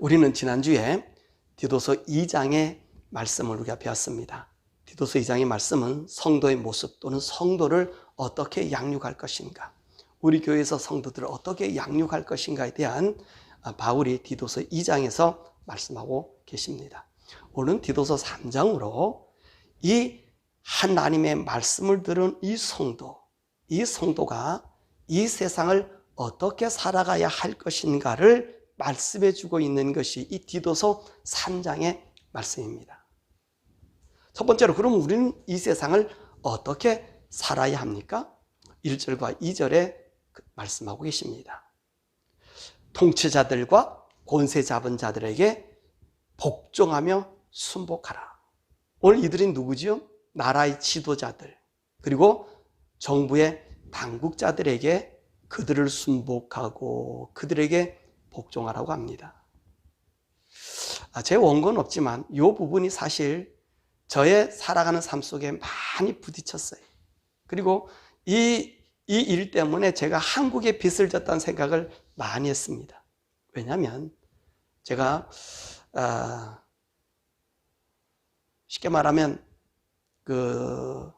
우리는 지난주에 디도서 2장의 말씀을 우리가 배웠습니다. 디도서 2장의 말씀은 성도의 모습 또는 성도를 어떻게 양육할 것인가, 우리 교회에서 성도들을 어떻게 양육할 것인가에 대한 아, 바울이 디도서 2장에서 말씀하고 계십니다. 오늘 디도서 3장으로 이 하나님의 말씀을 들은 이 성도, 이 성도가 이 세상을 어떻게 살아가야 할 것인가를 말씀해 주고 있는 것이 이 디도서 3장의 말씀입니다. 첫 번째로 그럼 우리는 이 세상을 어떻게 살아야 합니까? 1절과 2절에 말씀하고 계십니다. 통치자들과 권세 잡은 자들에게 복종하며 순복하라. 오늘 이들이 누구지요? 나라의 지도자들, 그리고 정부의 당국자들에게 그들을 순복하고 그들에게 복종하라고 합니다. 아, 제 원고는 없지만 이 부분이 사실 저의 살아가는 삶 속에 많이 부딪혔어요. 그리고 이, 이 일 때문에 제가 한국에 빚을 졌다는 생각을 많이 했습니다. 왜냐하면 제가 아, 쉽게 말하면 그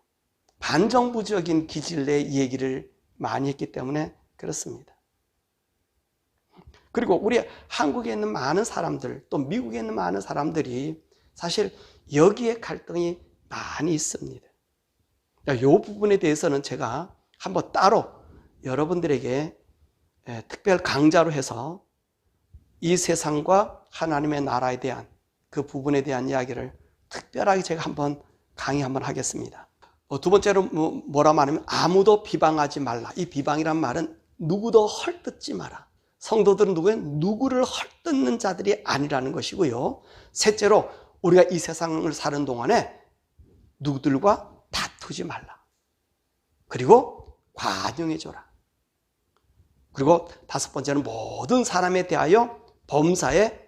반정부적인 기질 내 얘기를 많이 했기 때문에 그렇습니다. 그리고 우리 한국에 있는 많은 사람들, 또 미국에 있는 많은 사람들이 사실 여기에 갈등이 많이 있습니다. 이 부분에 대해서는 제가 한번 따로 여러분들에게 예, 특별 강좌로 해서 이 세상과 하나님의 나라에 대한 그 부분에 대한 이야기를 특별하게 제가 한번 강의 한번 하겠습니다. 어, 두 번째로 뭐, 뭐라 말하면 아무도 비방하지 말라. 이 비방이란 말은 누구도 헐뜯지 마라. 성도들은 누구예요? 누구를 헐뜯는 자들이 아니라는 것이고요. 셋째로 우리가 이 세상을 사는 동안에 누구들과 다투지 말라. 그리고 관용해줘라. 그리고 다섯 번째는 모든 사람에 대하여 범사에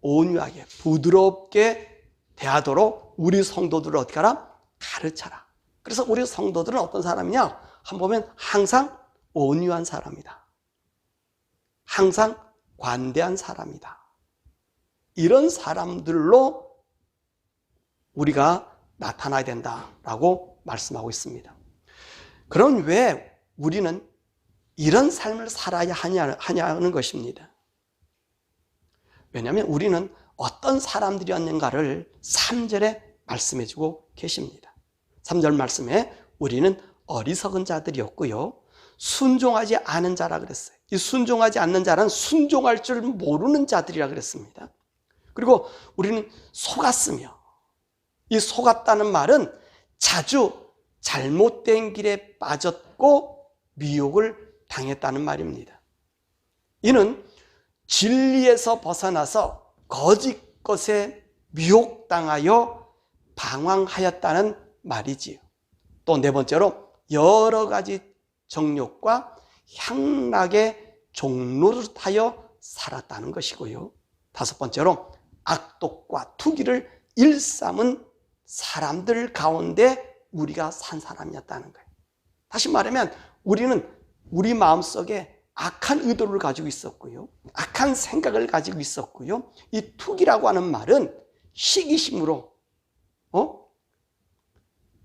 온유하게 부드럽게 대하도록 우리 성도들을 어떻게 하라? 가르쳐라. 그래서 우리 성도들은 어떤 사람이냐? 한 보면 항상 온유한 사람이다. 항상 관대한 사람이다. 이런 사람들로 우리가 나타나야 된다라고 말씀하고 있습니다. 그럼 왜 우리는 이런 삶을 살아야 하냐, 하냐는 것입니다. 왜냐하면 우리는 어떤 사람들이었는가를 3절에 말씀해 주고 계십니다. 3절 말씀에 우리는 어리석은 자들이었고요. 순종하지 않은 자라 그랬어요. 이 순종하지 않는 자는 순종할 줄 모르는 자들이라 그랬습니다. 그리고 우리는 속았으며 이 속았다는 말은 자주 잘못된 길에 빠졌고 미혹을 당했다는 말입니다. 이는 진리에서 벗어나서 거짓 것에 미혹당하여 방황하였다는 말이지요. 또 네 번째로 여러 가지 정욕과 향락의 종로를 타여 살았다는 것이고요. 다섯 번째로 악독과 투기를 일삼은 사람들 가운데 우리가 산 사람이었다는 거예요. 다시 말하면 우리는 우리 마음속에 악한 의도를 가지고 있었고요. 악한 생각을 가지고 있었고요. 이 투기라고 하는 말은 시기심으로, 어?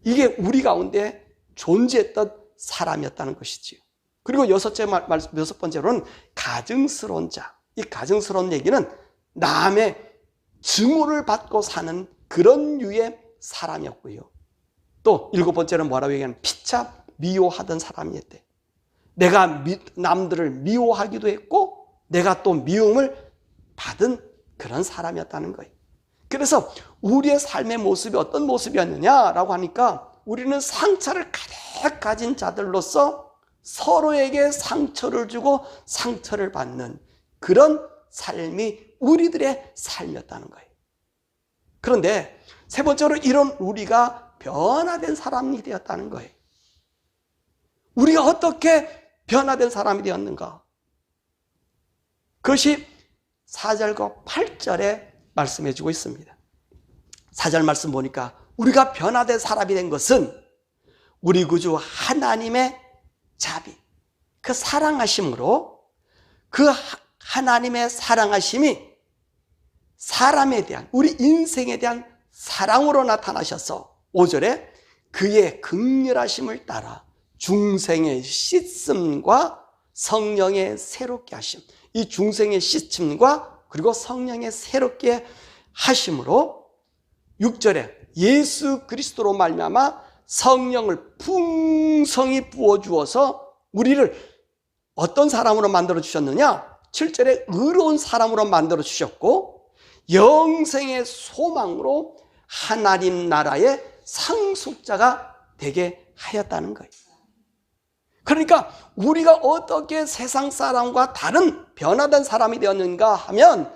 이게 우리 가운데 존재했던 사람이었다는 것이지요. 그리고 여섯째 말, 여섯 번째로는 가증스러운 자. 이 가증스러운 얘기는 남의 증오를 받고 사는 그런 유의 사람이었고요. 또 일곱 번째는 뭐라고 얘기하면 피차 미워하던 사람이었대. 내가 미, 남들을 미워하기도 했고 내가 또 미움을 받은 그런 사람이었다는 거예요. 그래서 우리의 삶의 모습이 어떤 모습이었느냐라고 하니까 우리는 상처를 가득 가진 자들로서 서로에게 상처를 주고 상처를 받는 그런 삶이 우리들의 삶이었다는 거예요. 그런데 세 번째로 이런 우리가 변화된 사람이 되었다는 거예요. 우리가 어떻게 변화된 사람이 되었는가? 그것이 4절과 8절에 말씀해 주고 있습니다. 4절 말씀 보니까 우리가 변화된 사람이 된 것은 우리 구주 하나님의 자비, 그 사랑하심으로 그 하나님의 사랑하심이 사람에 대한 우리 인생에 대한 사랑으로 나타나셔서 5절에 그의 극렬하심을 따라 중생의 씻음과 성령의 새롭게 하심. 이 중생의 씻음과 그리고 성령의 새롭게 하심으로 6절에 예수 그리스도로 말미암아 성령을 풍성히 부어 주어서 우리를 어떤 사람으로 만들어 주셨느냐? 7절에 의로운 사람으로 만들어 주셨고 영생의 소망으로 하나님 나라의 상속자가 되게 하였다는 거예요. 그러니까 우리가 어떻게 세상 사람과 다른 변화된 사람이 되었는가 하면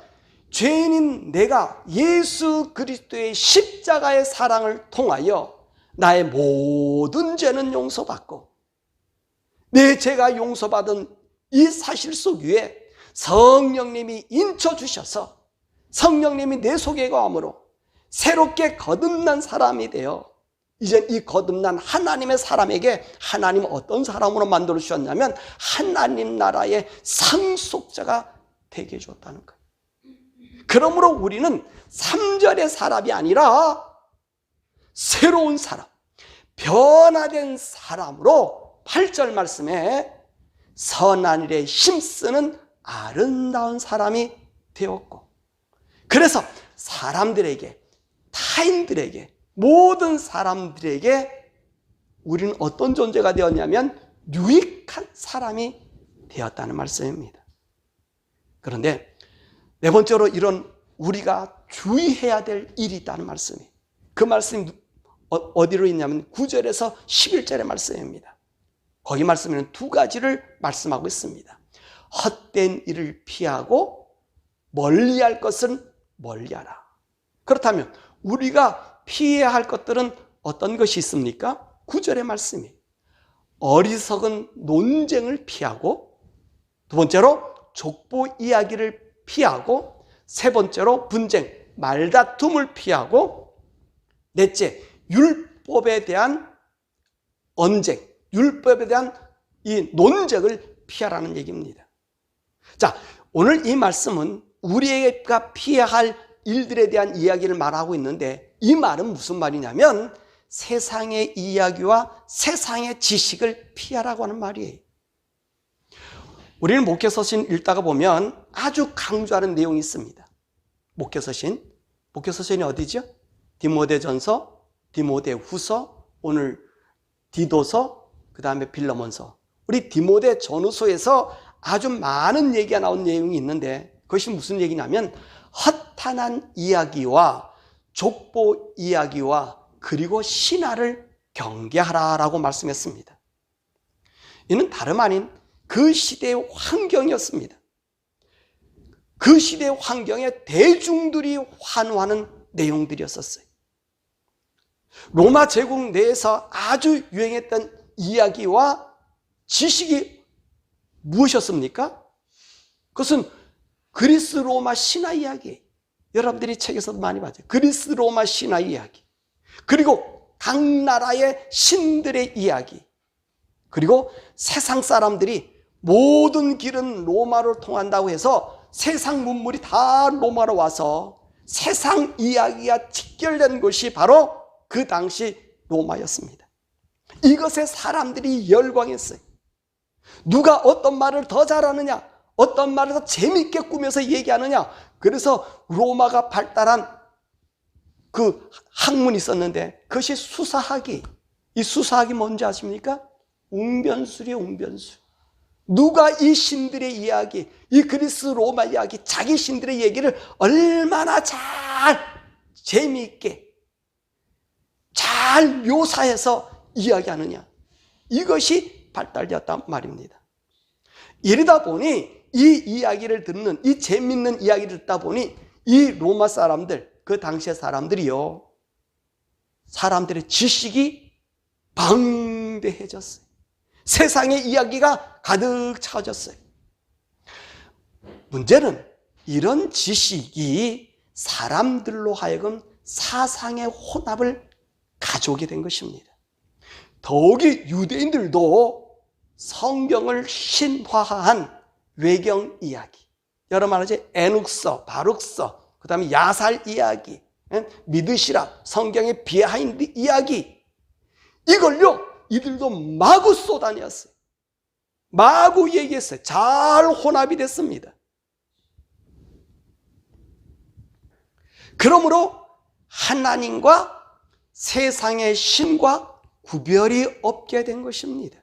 죄인인 내가 예수 그리스도의 십자가의 사랑을 통하여 나의 모든 죄는 용서받고 내 죄가 용서받은 이 사실 속 위에 성령님이 인쳐 주셔서 성령님이 내 속에 거함으로 새롭게 거듭난 사람이 되어 이제 이 거듭난 하나님의 사람에게 하나님 어떤 사람으로 만들어 주셨냐면 하나님 나라의 상속자가 되게 해줬다는 거예요. 그러므로 우리는 3절의 사람이 아니라 새로운 사람, 변화된 사람으로 8절 말씀에 선한 일에 힘쓰는 아름다운 사람이 되었고 그래서 사람들에게 타인들에게 모든 사람들에게 우리는 어떤 존재가 되었냐면 유익한 사람이 되었다는 말씀입니다. 그런데 네 번째로 이런 우리가 주의해야 될 일이 있다는 말씀이 그 말씀이 어- 어디로 있냐면 9절에서 11절의 말씀입니다. 거기 말씀에는 두 가지를 말씀하고 있습니다. 헛된 일을 피하고 멀리할 것은 멀리하라. 그렇다면 우리가 피해야 할 것들은 어떤 것이 있습니까? 9절의 말씀이 어리석은 논쟁을 피하고 두 번째로 족보 이야기를 피하고 세 번째로 분쟁, 말다툼을 피하고 넷째 율법에 대한 언쟁, 율법에 대한 이 논쟁을 피하라는 얘기입니다. 자, 오늘 이 말씀은 우리가 피해야 할 일들에 대한 이야기를 말하고 있는데 이 말은 무슨 말이냐면 세상의 이야기와 세상의 지식을 피하라고 하는 말이에요. 우리는 목회서신 읽다가 보면 아주 강조하는 내용이 있습니다. 목회서신. 목회서신이 어디죠? 디모데전서, 디모데후서, 오늘 디도서, 그 다음에 빌러몬서. 우리 디모데 전후서에서 아주 많은 얘기가 나온 내용이 있는데 그것이 무슨 얘기냐면 허탄한 이야기와 족보 이야기와 그리고 신화를 경계하라라고 말씀했습니다. 이는 다름 아닌 그 시대의 환경이었습니다. 그 시대의 환경에 대중들이 환호하는 내용들이었었어요. 로마 제국 내에서 아주 유행했던 이야기와 지식이 무엇이었습니까? 그것은 그리스 로마 신화 이야기. 여러분들이 책에서도 많이 봤죠. 그리스 로마 신화 이야기. 그리고 각 나라의 신들의 이야기. 그리고 세상 사람들이 모든 길은 로마로 통한다고 해서 세상 문물이 다 로마로 와서 세상 이야기가 직결된 곳이 바로 그 당시 로마였습니다. 이것에 사람들이 열광했어요. 누가 어떤 말을 더 잘하느냐, 어떤 말을 더 재밌게 꾸며서 얘기하느냐. 그래서 로마가 발달한 그 학문이 있었는데 그것이 수사학이. 이 수사학이 뭔지 아십니까? 웅변술이에요, 웅변술. 누가 이 신들의 이야기, 이 그리스 로마 이야기, 자기 신들의 얘기를 얼마나 잘 재미있게 잘 묘사해서 이야기하느냐. 이것이 발달되었단 말입니다. 이러다 보니 이 이야기를 듣는, 이 재밌는 이야기를 듣다 보니 이 로마 사람들, 그 당시의 사람들이요. 사람들의 지식이 방대해졌어요. 세상의 이야기가 가득 차졌어요. 문제는 이런 지식이 사람들로 하여금 사상의 혼합을 가져오게 된 것입니다. 더욱이 유대인들도 성경을 신화한 외경 이야기. 여러 말하지 애눅서, 바룩서, 그 다음에 야살 이야기, 예? 믿으시라, 성경의 비하인드 이야기, 이걸요, 이들도 마구 쏟아내었어요. 마구 얘기했어요. 잘 혼합이 됐습니다. 그러므로 하나님과 세상의 신과 구별이 없게 된 것입니다.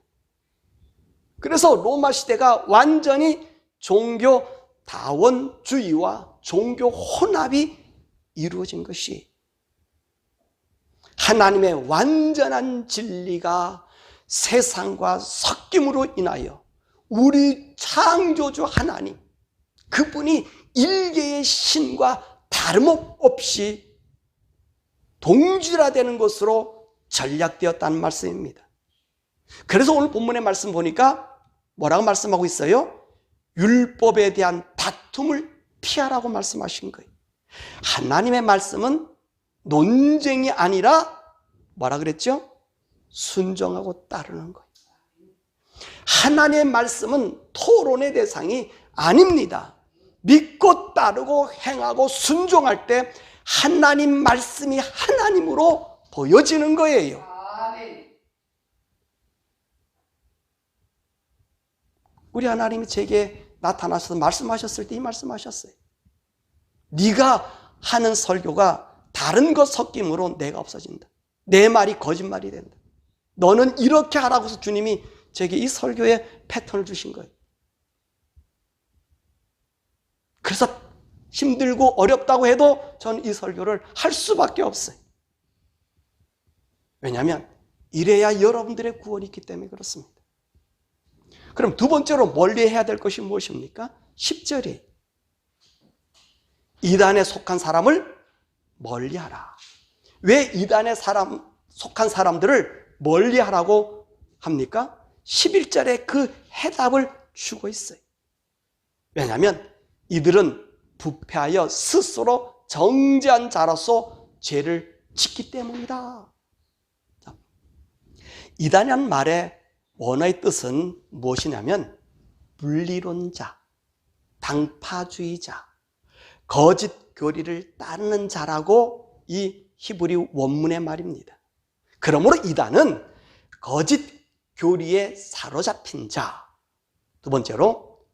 그래서 로마 시대가 완전히 종교 다원주의와 종교 혼합이 이루어진 것이 하나님의 완전한 진리가 세상과 섞임으로 인하여 우리 창조주 하나님 그분이 일개의 신과 다름없이 동질화되는 것으로 전략되었다는 말씀입니다. 그래서 오늘 본문의 말씀 보니까 뭐라고 말씀하고 있어요? 율법에 대한 다툼을 피하라고 말씀하신 거예요. 하나님의 말씀은 논쟁이 아니라 뭐라 그랬죠? 순종하고 따르는 거예요. 하나님의 말씀은 토론의 대상이 아닙니다. 믿고 따르고 행하고 순종할 때 하나님 말씀이 하나님으로 보여지는 거예요. 우리 하나님이 제게 나타나셔서 말씀하셨을 때 이 말씀하셨어요. 네가 하는 설교가 다른 것 섞임으로 내가 없어진다. 내 말이 거짓말이 된다. 너는 이렇게 하라고 해서 주님이 제게 이 설교의 패턴을 주신 거예요. 그래서 힘들고 어렵다고 해도 저는 이 설교를 할 수밖에 없어요. 왜냐하면 이래야 여러분들의 구원이 있기 때문에 그렇습니다. 그럼 두 번째로 멀리 해야 될 것이 무엇입니까? 10절이 이단에 속한 사람을 멀리 하라. 왜 이단에 사람 속한 사람들을 멀리 하라고 합니까? 11절에 그 해답을 주고 있어요. 왜냐하면 이들은 부패하여 스스로 정죄한 자로서 죄를 짓기 때문이다. 이단이란 말의 원어의 뜻은 무엇이냐면 분리론자, 당파주의자, 거짓 교리를 따르는 자라고 이 히브리 원문의 말입니다. 그러므로 이단은 거짓 교리에 사로잡힌 자. 두 번째로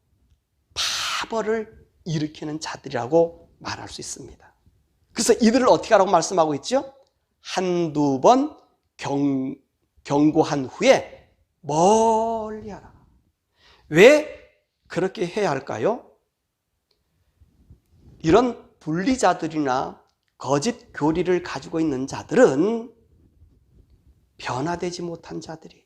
파벌을 일으키는 자들이라고 말할 수 있습니다. 그래서 이들을 어떻게 하라고 말씀하고 있죠? 한두 번 경, 경고한 후에 멀리 하라. 왜 그렇게 해야 할까요? 이런 분리자들이나 거짓 교리를 가지고 있는 자들은 변화되지 못한 자들이.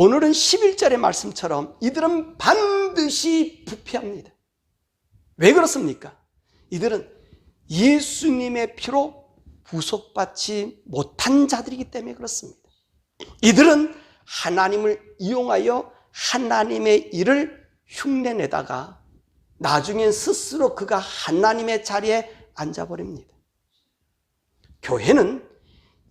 오늘은 11절의 말씀처럼 이들은 반드시 부패합니다. 왜 그렇습니까? 이들은 예수님의 피로 구속받지 못한 자들이기 때문에 그렇습니다. 이들은 하나님을 이용하여 하나님의 일을 흉내내다가 나중엔 스스로 그가 하나님의 자리에 앉아버립니다. 교회는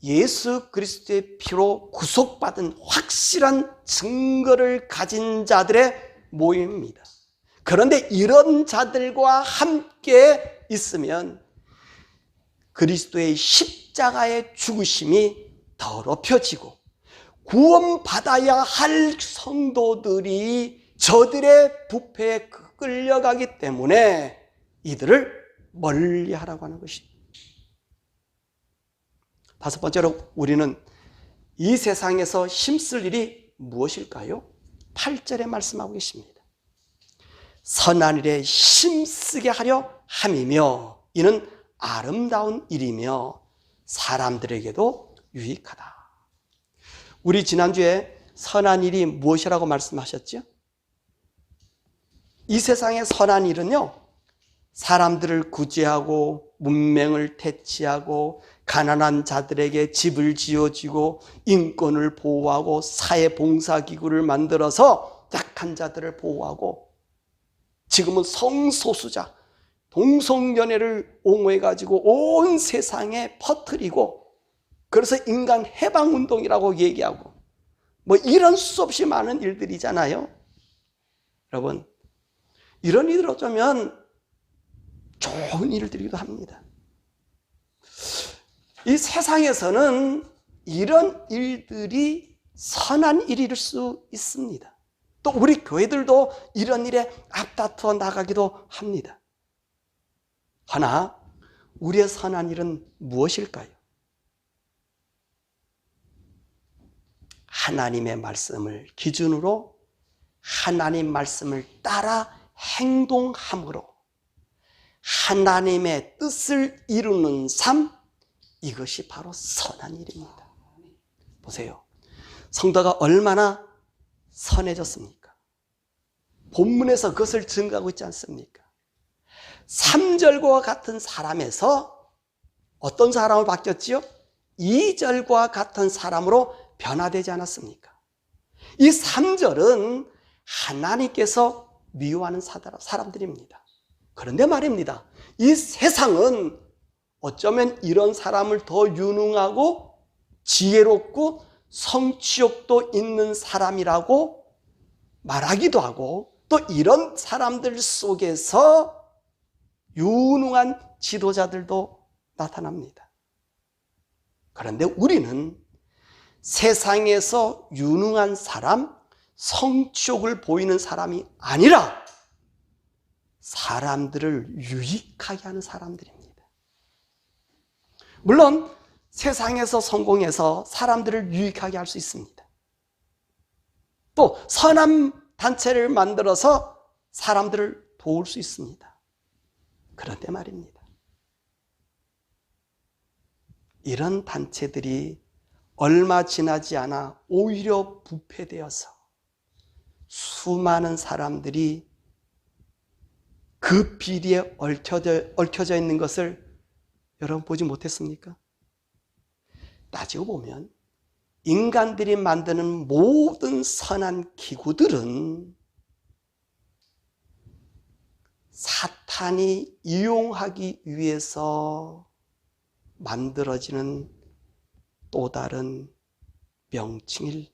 예수 그리스도의 피로 구속받은 확실한 증거를 가진 자들의 모임입니다. 그런데 이런 자들과 함께 있으면 그리스도의 십자가의 죽으심이 더럽혀지고 구원받아야 할 성도들이 저들의 부패에 끌려가기 때문에 이들을 멀리 하라고 하는 것입니다. 다섯 번째로 우리는 이 세상에서 힘쓸 일이 무엇일까요? 8절에 말씀하고 계십니다. 선한 일에 힘쓰게 하려 함이며 이는 아름다운 일이며 사람들에게도 유익하다. 우리 지난주에 선한 일이 무엇이라고 말씀하셨죠? 이 세상의 선한 일은요, 사람들을 구제하고 문맹을 퇴치하고 가난한 자들에게 집을 지어주고 인권을 보호하고 사회 봉사 기구를 만들어서 약한 자들을 보호하고 지금은 성소수자 동성연애를 옹호해 가지고 온 세상에 퍼뜨리고 그래서 인간 해방 운동이라고 얘기하고 뭐 이런 수 없이 많은 일들이잖아요. 여러분 이런 일들 어쩌면 좋은 일들이기도 합니다. 이 세상에서는 이런 일들이 선한 일일 수 있습니다. 또 우리 교회들도 이런 일에 앞다투어 나가기도 합니다. 하나, 우리의 선한 일은 무엇일까요? 하나님의 말씀을 기준으로 하나님 말씀을 따라 행동함으로 하나님의 뜻을 이루는 삶, 이것이 바로 선한 일입니다. 보세요. 성도가 얼마나 선해졌습니까? 본문에서 그것을 증가하고 있지 않습니까? 3절과 같은 사람에서 어떤 사람을 바뀌었지요? 2절과 같은 사람으로 변화되지 않았습니까? 이 3절은 하나님께서 미워하는 사람들입니다. 그런데 말입니다. 이 세상은 어쩌면 이런 사람을 더 유능하고 지혜롭고 성취욕도 있는 사람이라고 말하기도 하고 또 이런 사람들 속에서 유능한 지도자들도 나타납니다. 그런데 우리는 세상에서 유능한 사람, 성취욕을 보이는 사람이 아니라 사람들을 유익하게 하는 사람들입니다. 물론 세상에서 성공해서 사람들을 유익하게 할 수 있습니다. 또 선한 단체를 만들어서 사람들을 도울 수 있습니다. 그런데 말입니다. 이런 단체들이 얼마 지나지 않아 오히려 부패되어서 수많은 사람들이 그 비리에 얽혀져, 얽혀져 있는 것을 여러분 보지 못했습니까? 따지고 보면 인간들이 만드는 모든 선한 기구들은 사탄이 이용하기 위해서 만들어지는 또 다른 명칭일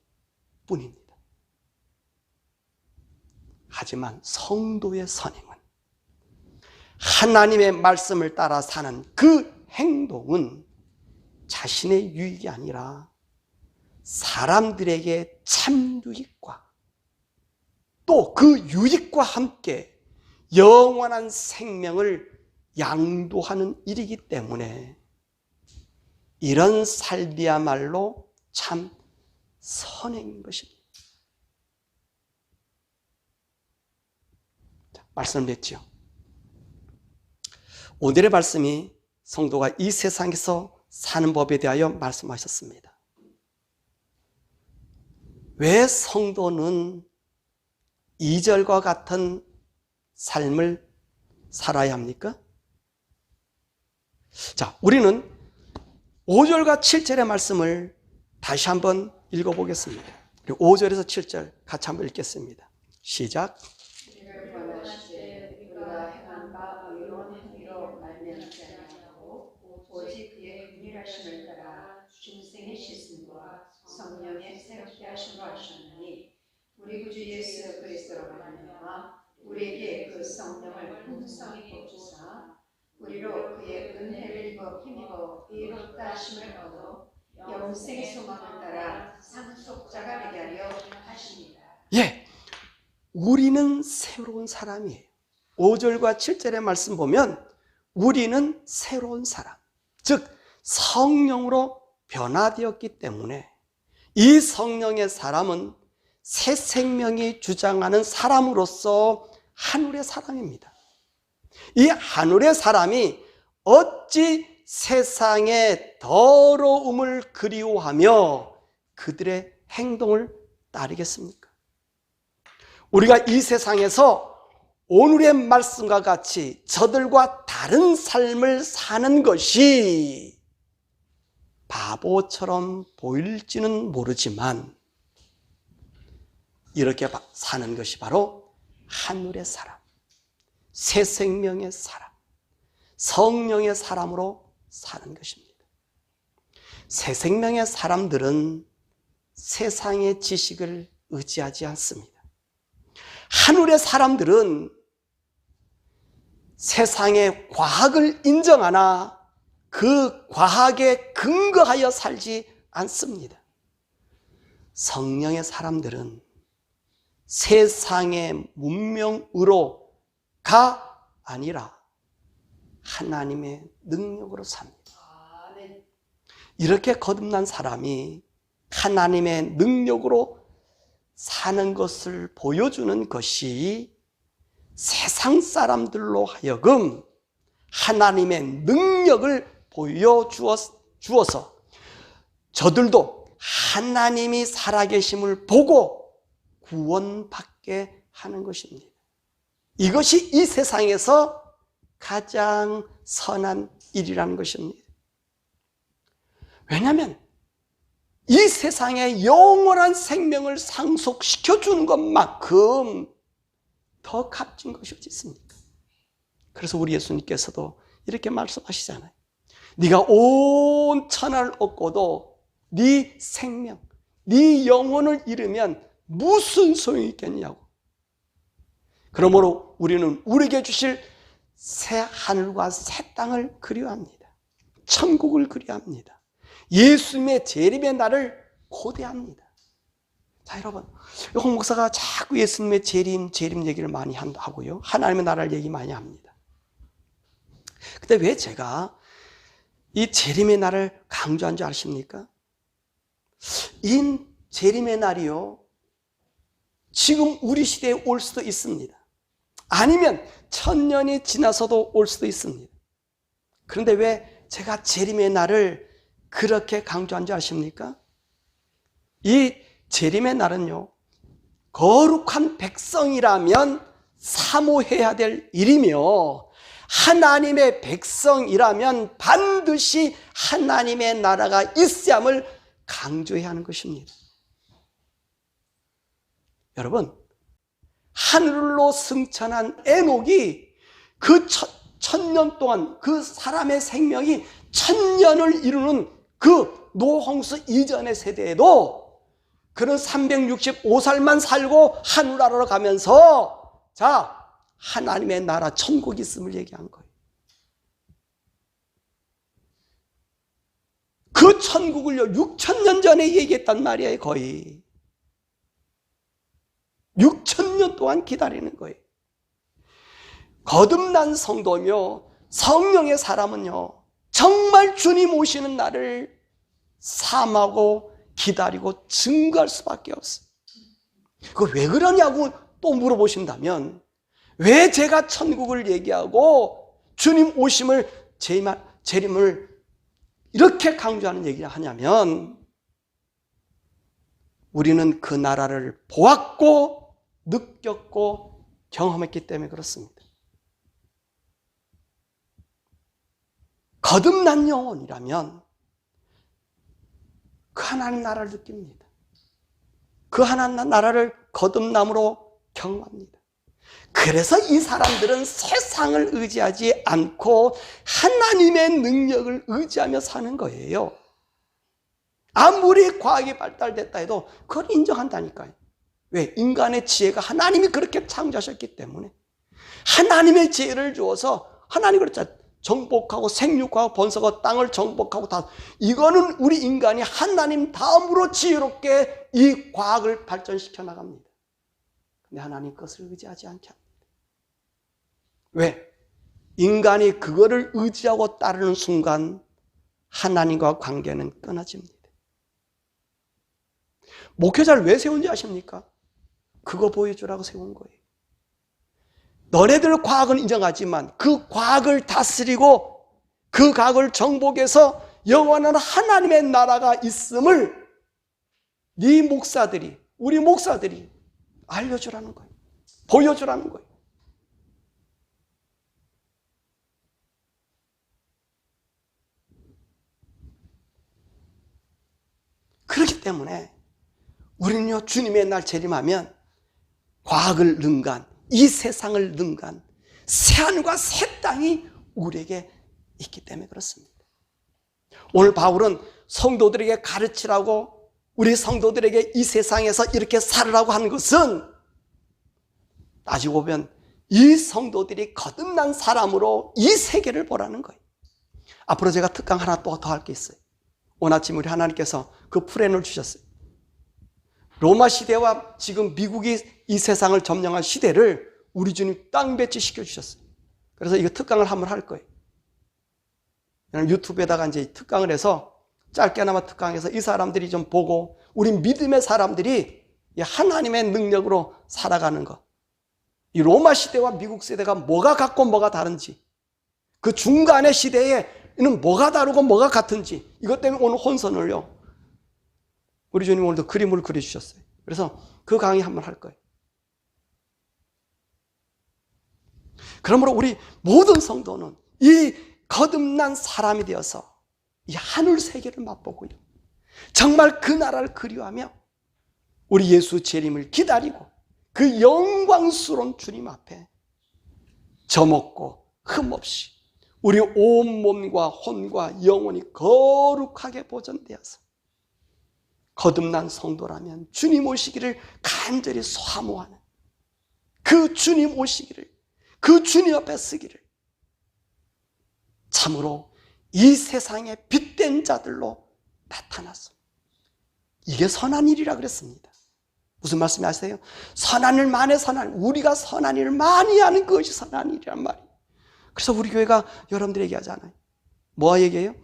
뿐입니다. 하지만 성도의 선행은 하나님의 말씀을 따라 사는 그 행동은 자신의 유익이 아니라 사람들에게 참 유익과 또 그 유익과 함께 영원한 생명을 양도하는 일이기 때문에 이런 삶이야말로 참 선행인 것입니다. 말씀드렸죠. 오늘의 말씀이 성도가 이 세상에서 사는 법에 대하여 말씀하셨습니다. 왜 성도는 2절과 같은 삶을 살아야 합니까? 자, 우리는 5절과 7절의 말씀을 다시 한번 읽어보겠습니다. 5절에서 7절 같이 한번 읽겠습니다. 시작. 오직 그의 균일하심을 따라 중생의 씻음과 성령의 새롭게 하심으로 하셨나니 우리 구주 예수 그리스도로 말미암아 우리에게 그 성령을 풍성히 부주사 우리로 그의 은혜를 입어 힘입어 이롭다 하심을 얻어 영생의 소망을 따라 상속자가 되게 하려 하십니다. 예. 우리는 새로운 사람이에요. 5절과 7절의 말씀 보면 우리는 새로운 사람. 즉, 성령으로 변화되었기 때문에 이 성령의 사람은 새 생명이 주장하는 사람으로서 하늘의 사람입니다. 이 하늘의 사람이 어찌 세상의 더러움을 그리워하며 그들의 행동을 따르겠습니까? 우리가 이 세상에서 오늘의 말씀과 같이 저들과 다른 삶을 사는 것이 바보처럼 보일지는 모르지만 이렇게 사는 것이 바로 하늘의 사람, 새 생명의 사람, 성령의 사람으로 사는 것입니다. 새 생명의 사람들은 세상의 지식을 의지하지 않습니다. 하늘의 사람들은 세상의 과학을 인정하나 그 과학에 근거하여 살지 않습니다. 성령의 사람들은 세상의 문명으로가 아니라 하나님의 능력으로 삽니다. 이렇게 거듭난 사람이 하나님의 능력으로 사는 것을 보여주는 것이 세상 사람들로 하여금 하나님의 능력을 보여주어서 저들도 하나님이 살아계심을 보고 구원받게 하는 것입니다. 이것이 이 세상에서 가장 선한 일이라는 것입니다. 왜냐하면 이 세상에 영원한 생명을 상속시켜 주는 것만큼 더 값진 것이 어디 있습니까? 그래서 우리 예수님께서도 이렇게 말씀하시잖아요. 네가 온 천하를 얻고도 네 생명, 네 영혼을 잃으면 무슨 소용이 있겠냐고. 그러므로 우리는 우리에게 주실 새 하늘과 새 땅을 그리워합니다. 천국을 그리워합니다. 예수님의 재림의 날을 고대합니다. 자, 여러분. 홍 목사가 자꾸 예수님의 재림, 재림 얘기를 많이 하고요. 하나님의 나라를 얘기 많이 합니다. 근데 왜 제가 이 재림의 날을 강조한 줄 아십니까? 이 재림의 날이요. 지금 우리 시대에 올 수도 있습니다. 아니면 천년이 지나서도 올 수도 있습니다. 그런데 왜 제가 재림의 날을 그렇게 강조한 줄 아십니까? 이 재림의 날은요, 거룩한 백성이라면 사모해야 될 일이며, 하나님의 백성이라면 반드시 하나님의 나라가 함을 강조해야 하는 것입니다. 여러분, 하늘로 승천한 에녹이 그 천년 동안 그 사람의 생명이 천년을 이루는 그 노홍수 이전의 세대에도 그는 365살만 살고 하늘나라로 가면서 자 하나님의 나라 천국이 있음을 얘기한 거예요. 그 천국을요 6천 년 전에 얘기했단 말이에요 거의 6천 년 동안 기다리는 거예요. 거듭난 성도며 성령의 사람은요 정말 주님 오시는 날을 삼하고 기다리고 증거할 수밖에 없어요. 그왜 그러냐고 또 물어보신다면 왜 제가 천국을 얘기하고 주님 오심을 재림을 이렇게 강조하는 얘기를 하냐면 우리는 그 나라를 보았고 느꼈고 경험했기 때문에 그렇습니다. 거듭난 영혼이라면 그 하나님 나라를 느낍니다. 그 하나님 나라를 거듭남으로 경험합니다. 그래서 이 사람들은 세상을 의지하지 않고 하나님의 능력을 의지하며 사는 거예요. 아무리 과학이 발달됐다 해도 그걸 인정한다니까요. 왜? 인간의 지혜가 하나님이 그렇게 창조하셨기 때문에 하나님의 지혜를 주어서 하나님 그랬잖아요. 정복하고 생육하고 번성하고 땅을 정복하고 다 이거는 우리 인간이 하나님 다음으로 지혜롭게 이 과학을 발전시켜 나갑니다. 근데 하나님 것을 의지하지 않게 합니다. 왜? 인간이 그거를 의지하고 따르는 순간 하나님과 관계는 끊어집니다. 목회자를 왜 세운지 아십니까? 그거 보여주라고 세운 거예요. 너네들 과학은 인정하지만 그 과학을 다스리고 그 과학을 정복해서 영원한 하나님의 나라가 있음을 네 목사들이 우리 목사들이 알려주라는 거예요. 보여주라는 거예요. 그렇기 때문에 우리는요 주님의 날 재림하면 과학을 능가한 이 세상을 능가한 새하늘과 새 땅이 우리에게 있기 때문에 그렇습니다. 오늘 바울은 성도들에게 가르치라고 우리 성도들에게 이 세상에서 이렇게 살으라고 하는 것은 따지고 보면 이 성도들이 거듭난 사람으로 이 세계를 보라는 거예요. 앞으로 제가 특강 하나 또 더 할 게 있어요. 오늘 아침 우리 하나님께서 그 프레를 주셨어요. 로마 시대와 지금 미국이 이 세상을 점령한 시대를 우리 주님 땅 배치 시켜 주셨어요. 그래서 이거 특강을 한번 할 거예요. 유튜브에다가 이제 특강을 해서 짧게나마 특강해서 이 사람들이 좀 보고 우리 믿음의 사람들이 이 하나님의 능력으로 살아가는 것. 이 로마 시대와 미국 시대가 뭐가 같고 뭐가 다른지 그 중간의 시대에는 뭐가 다르고 뭐가 같은지 이것 때문에 오늘 혼선을요. 우리 주님 오늘도 그림을 그려주셨어요. 그래서 그 강의 한번 할 거예요. 그러므로 우리 모든 성도는 이 거듭난 사람이 되어서 이 하늘 세계를 맛보고요. 정말 그 나라를 그리워하며 우리 예수 재림을 기다리고 그 영광스러운 주님 앞에 저먹고 흠없이 우리 온 몸과 혼과 영혼이 거룩하게 보존되어서 거듭난 성도라면 주님 오시기를 간절히 사모하는 그 주님 오시기를 그 주님 앞에 쓰기를 참으로 이 세상의 빛된 자들로 나타났어. 이게 선한 일이라 그랬습니다. 무슨 말씀이 아세요? 선한 일 만에 선한 일, 우리가 선한 일을 많이 하는 것이 선한 일이란 말이에요. 그래서 우리 교회가 여러분들 얘기하잖아요. 뭐 얘기해요?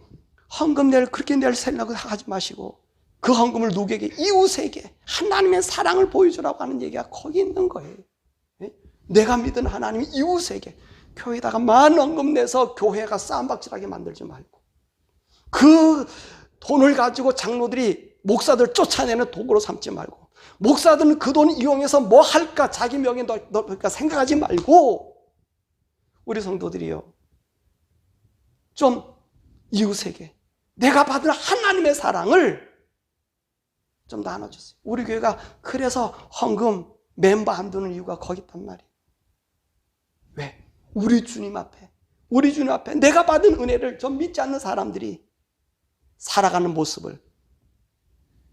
헌금 낼 그렇게 낼 생각을 하지 마시고 그 헌금을 누구에게 이웃에게 하나님의 사랑을 보여주라고 하는 얘기가 거기 있는 거예요. 예? 내가 믿은 하나님이 이웃에게 교회에다가 많은 헌금 내서 교회가 쌈박질하게 만들지 말고 그 돈을 가지고 장로들이 목사들 쫓아내는 도구로 삼지 말고 목사들은 그 돈 이용해서 뭐 할까 자기 명예 넣을까 생각하지 말고 우리 성도들이요 좀 이웃에게 내가 받은 하나님의 사랑을 좀 나눠주세요. 우리 교회가 그래서 헌금 멤버 안 두는 이유가 거기 있단 말이에요. 왜? 우리 주님 앞에, 우리 주님 앞에 내가 받은 은혜를 좀 믿지 않는 사람들이 살아가는 모습을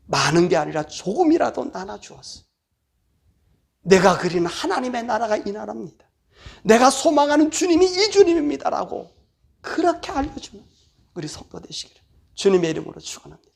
많은 게 아니라 조금이라도 나눠주었어. 내가 그리는 하나님의 나라가 이 나라입니다. 내가 소망하는 주님이 이 주님입니다라고 그렇게 알려주는 우리 성도 되시기를 주님의 이름으로 축원합니다.